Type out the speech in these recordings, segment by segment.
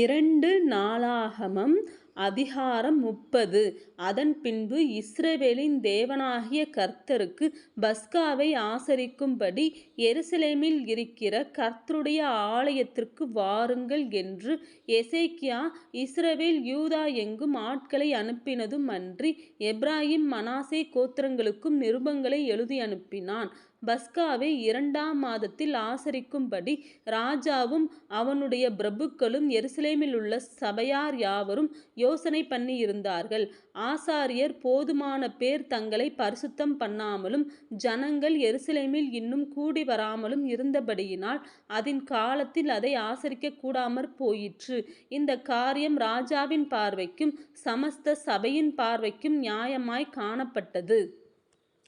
இரண்டு நாளாகமம் அதிகாரம் முப்பது. அதன் பின்பு இஸ்ரவேலின் தேவனாகிய கர்த்தருக்கு பஸ்காவை ஆசரிக்கும்படி எருசலேமில் இருக்கிற கர்த்தருடைய ஆலயத்திற்கு வாருங்கள் என்று எசேக்கியா இஸ்ரவேல் யூதா எங்கும் ஆட்களை அனுப்பினதும் அன்றி எப்ராஹிம் மனாசே கோத்திரங்களுக்கும் நிருபங்களை எழுதி அனுப்பினான். பஸ்காவை இரண்டாம் மாதத்தில் ஆசரிக்கும்படி ராஜாவும் அவனுடைய பிரபுக்களும் எருசலேமில் உள்ள சபையார் யாவரும் யோசனை பண்ணியிருந்தார்கள். ஆசாரியர் போதுமான பேர் தங்களை பரிசுத்தம் பண்ணாமலும் ஜனங்கள் எருசலேமில் இன்னும் கூடி வராமலும் இருந்தபடியினால் அதன் காலத்தில் அதை ஆசரிக்க கூடாமற் போயிற்று. இந்த காரியம் ராஜாவின் பார்வைக்கும் சமஸ்த சபையின் பார்வைக்கும் நியாயமாய் காணப்பட்டது.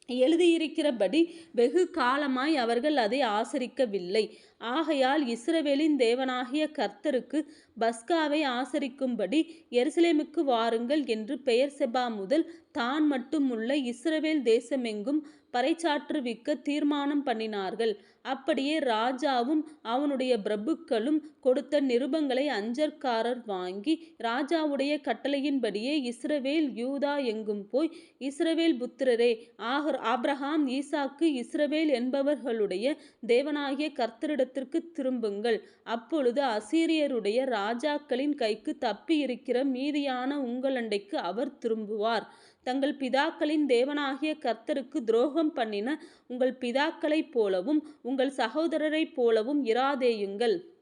எழுதியிருக்கிறபடி வெகு காலமாய் அவர்கள் அதை ஆசரிக்கவில்லை. ஆகையால் இஸ்ரவேலின் தேவனாகிய கர்த்தருக்கு பஸ்காவை ஆசரிக்கும்படி எருசலேமுக்கு வாருங்கள் என்று பெயர் செபா முதல் தான் மட்டுமுள்ள இஸ்ரவேல் தேசமெங்கும் பறைச்சாற்றுவிக்க தீர்மானம் பண்ணினார்கள். அப்படியே ராஜாவும் அவனுடைய பிரபுக்களும் கொடுத்த நிருபங்களை அஞ்சற்காரர் வாங்கி ராஜாவுடைய கட்டளையின்படியே இஸ்ரவேல் யூதா எங்கும் போய் இஸ்ரவேல் புத்திரரே ஆஹர் ஆப்ரஹாம் ஈசாக்கு இஸ்ரவேல் என்பவர்களுடைய தேவனாகிய கர்த்தரிடத்திற்கு திரும்புங்கள். அப்பொழுது அசீரியருடைய ராஜாக்களின் கைக்கு தப்பியிருக்கிற மீதியான உங்களண்டைக்கு அவர் திரும்புவார். தங்கள் பிதாக்களின் தேவனாகிய கர்த்தருக்கு துரோகம் பண்ணின உங்கள் பிதாக்களைப் போலவும் உங்கள் சகோதரரைப் போலவும் இராதேயுங்கள்.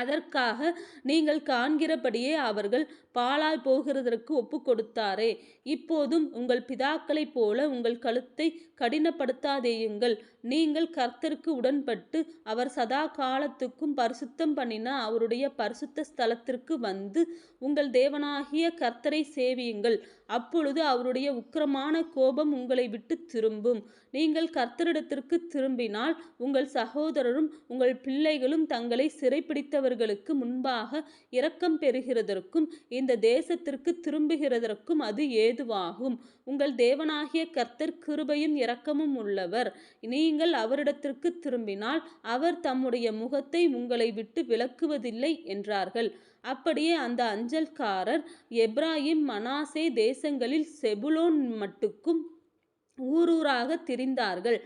அதற்காக நீங்கள் காண்கிறபடியே அவர்கள் பாழாய் போகிறதற்கு ஒப்பு கொடுத்தாரே. இப்போதும் உங்கள் பிதாக்களைப் போல உங்கள் கழுத்தை கடினப்படுத்தாதேயுங்கள். நீங்கள் கர்த்தருக்கு உடன்பட்டு அவர் சதா காலத்துக்கும் பரிசுத்தம் பண்ணின அவருடைய பரிசுத்த ஸ்தலத்திற்கு வந்து உங்கள் தேவனாகிய கர்த்தரை சேவியுங்கள். அப்பொழுது அவருடைய உக்கிரமான கோபம் உங்களை விட்டு திரும்பும். நீங்கள் கர்த்தரிடத்திற்கு திரும்பினால் உங்கள் சகோதரரும் உங்கள் பிள்ளைகளும் தங்களை சிறைப்பிடித்த சிறைப்பிடித்தவர்களுக்கு முன்பாக இரக்கம் பெறுகிறதற்கும் இந்த தேசத்திற்கு திரும்புகிறதற்கும் அது ஏதுவாகும். உங்கள் தேவனாகிய கர்த்தர் கிருபையும் இரக்கமும் உள்ளவர். நீங்கள் அவரிடத்திற்கு திரும்பினால் அவர் தம்முடைய முகத்தை உங்களை விட்டு விலக்குவதில்லை என்றார்கள். அப்படியே அந்த அஞ்சல்காரர் எப்ராஹிம் மனாசே தேசங்களில் செபுலோன் மட்டுக்கும் ஊரூராக திரிந்தார்கள்.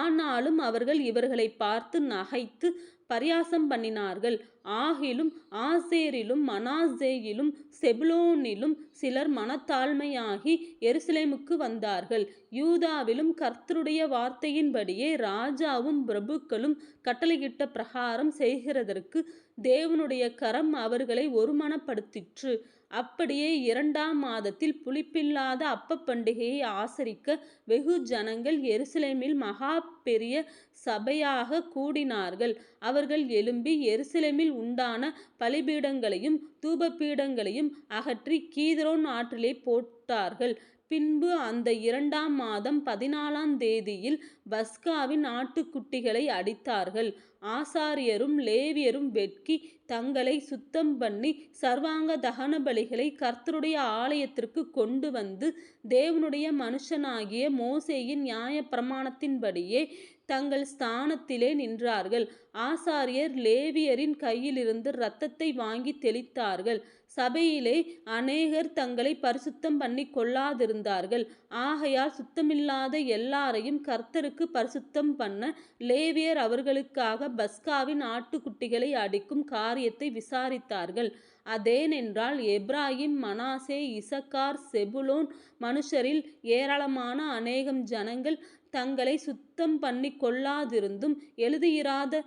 ஆனாலும் அவர்கள் இவர்களை பார்த்து நகைத்து பரியாசம் பண்ணினார்கள். ஆகிலும் ஆசேரிலும் மனாசேயிலும் செபுலோனிலும் சிலர் மனத்தாழ்மையாகி எருசலேமுக்கு வந்தார்கள். யூதாவிலும் கர்த்தருடைய வார்த்தையின்படியே ராஜாவும் பிரபுக்களும் கட்டளையிட்ட பிரகாரம் செய்கிறதற்கு தேவனுடைய கரம் அவர்களை ஒருமனப்படுத்திற்று. அப்படியே இரண்டாம் மாதத்தில் புளிப்பில்லாத அப்ப பண்டிகையை ஆசரிக்க வெகு ஜனங்கள் எருசலேமில் மகா பெரிய சபையாக கூடினார்கள். அவர்கள் எழும்பி எருசலேமில் உண்டான பலிபீடங்களையும் தூபபீடங்களையும் அகற்றி கீதரோன் ஆற்றிலே போட்டார்கள். பின்பு அந்த இரண்டாம் மாதம் பதினாலாம் தேதியில் பஸ்காவின் ஆட்டுக்குட்டிகளை அடித்தார்கள். ஆசாரியரும் லேவியரும் வெட்கி தங்களை சுத்தம் பண்ணி சர்வாங்க தகன பலிகளை கர்த்தருடைய ஆலயத்திற்கு கொண்டு வந்து தேவனுடைய மனுஷனாகிய மோசேயின் நியாய பிரமாணத்தின்படியே தங்கள் ஸ்தானத்திலே நின்றார்கள். ஆசாரியர் லேவியரின் கையிலிருந்து இரத்தத்தை வாங்கி தெளித்தார்கள். சபையிலே அநேகர் தங்களை பரிசுத்தம் பண்ணி கொள்ளாதிருந்தார்கள். ஆகையால் சுத்தமில்லாத எல்லாரையும் கர்த்தருக்கு பரிசுத்தம் பண்ண லேவியர் அவர்களுக்காக பஸ்காவின் ஆட்டுக்குட்டிகளை அடிக்கும் காரியத்தை விசாரித்தார்கள். அதேனென்றால் எப்ராஹிம் மனாசே இசக்கார் செபுலோன் மனுஷரில் ஏராளமான அநேகம் ஜனங்கள் தங்களை சுத்தம் பண்ணி கொள்ளாதிருந்தும் எழுதியிராத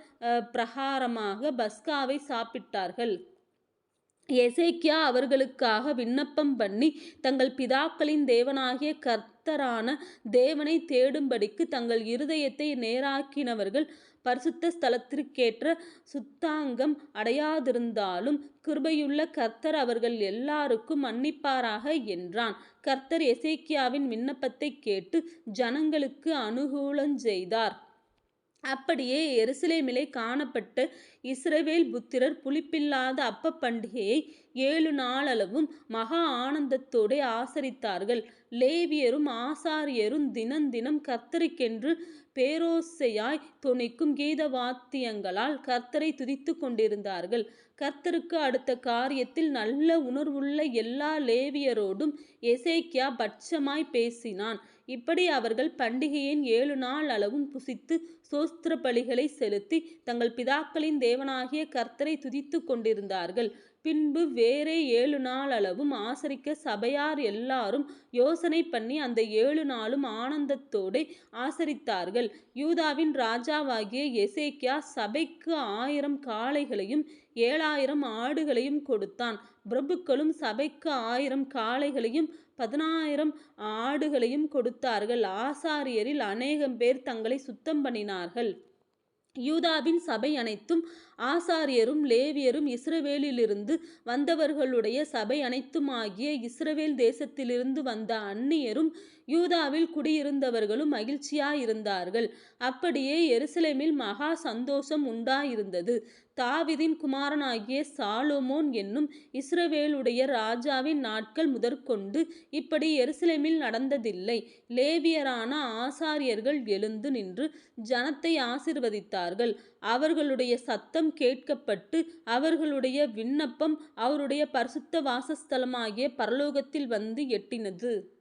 பிரகாரமாக பஸ்காவை சாப்பிட்டார்கள். எசேக்கியா அவர்களுக்காக விண்ணப்பம் பண்ணி தங்கள் பிதாக்களின் தேவனாகிய கர்த்தரான தேவனை தேடும்படிக்கு தங்கள் இருதயத்தை நேராக்கினவர்கள் பரிசுத்த ஸ்தலத்திற்கேற்ற சுத்தாங்கம் அடையாதிருந்தாலும் கிருபையுள்ள கர்த்தர் அவர்கள் எல்லாருக்கும் மன்னிப்பாராக என்றான். கர்த்தர் எசேக்கியாவின் விண்ணப்பத்தை கேட்டு ஜனங்களுக்கு அனுகூலஞ்செய்தார் அப்படியே எருசலேமிலே காணப்பட்ட இஸ்ரவேல் புத்திரர் புளிப்பில்லாத அப்ப பண்டிகையை ஏழு நாளளவும் மகா ஆனந்தத்தோடே ஆசரித்தார்கள். லேவியரும் ஆசாரியரும் தினந்தினம் கர்த்தருக்கென்று பேரோசையாய் துணிக்கும் கீத வாத்தியங்களால் கர்த்தரை துதித்து கொண்டிருந்தார்கள். கர்த்தருக்கு அடுத்த காரியத்தில் நல்ல உணர்வுள்ள எல்லா லேவியரோடும் எசேக்கியா பட்சமாய் பேசினான். இப்படி அவர்கள் பண்டிகையின் ஏழு நாள் அளவும் புசித்து சோஸ்திர பலிகளை செலுத்தி தங்கள் பிதாக்களின் தேவனாகிய கர்த்தரை துதித்துக் கொண்டிருந்தார்கள். பின்பு வேறே ஏழு நாள் அளவும் ஆசரிக்க சபையார் எல்லாரும் யோசனை பண்ணி அந்த ஏழு நாளும் ஆனந்தத்தோடே ஆசரித்தார்கள். யூதாவின் ராஜாவாகிய எசேக்கியா சபைக்கு ஆயிரம் காளைகளையும் ஏழாயிரம் ஆடுகளையும் கொடுத்தான். பிரபுக்களும் சபைக்கு ஆயிரம் காளைகளையும் பதினாயிரம் ஆடுகளையும் கொடுத்தார்கள். ஆசாரியரில் அநேகம் பேர் தங்களை சுத்தம் பண்ணினார்கள். யூதாவின் சபை அனைத்தும் ஆசாரியரும் லேவியரும் இஸ்ரவேலிலிருந்து வந்தவர்களுடைய சபை அனைத்துமாகிய இஸ்ரவேல் தேசத்திலிருந்து வந்த அந்நியரும் யூதாவில் குடியிருந்தவர்களும் மகிழ்ச்சியாயிருந்தார்கள். அப்படியே எருசலேமில் மகா சந்தோஷம் உண்டாயிருந்தது. தாவிதின் குமாரனாகிய சாலோமோன் என்னும் இஸ்ரவேலுடைய ராஜாவின் நாட்கள் முதற்கொண்டு இப்படி எருசலேமில் நடந்ததில்லை. லேவியரான ஆசாரியர்கள் எழுந்து நின்று ஜனத்தை ஆசிர்வதித்தார்கள் அவர்களுடைய சத்தம் கேட்கப்பட்டு அவர்களுடைய விண்ணப்பம் அவருடைய பரிசுத்த வாசஸ்தலமாகிய பரலோகத்தில் வந்து எட்டினது.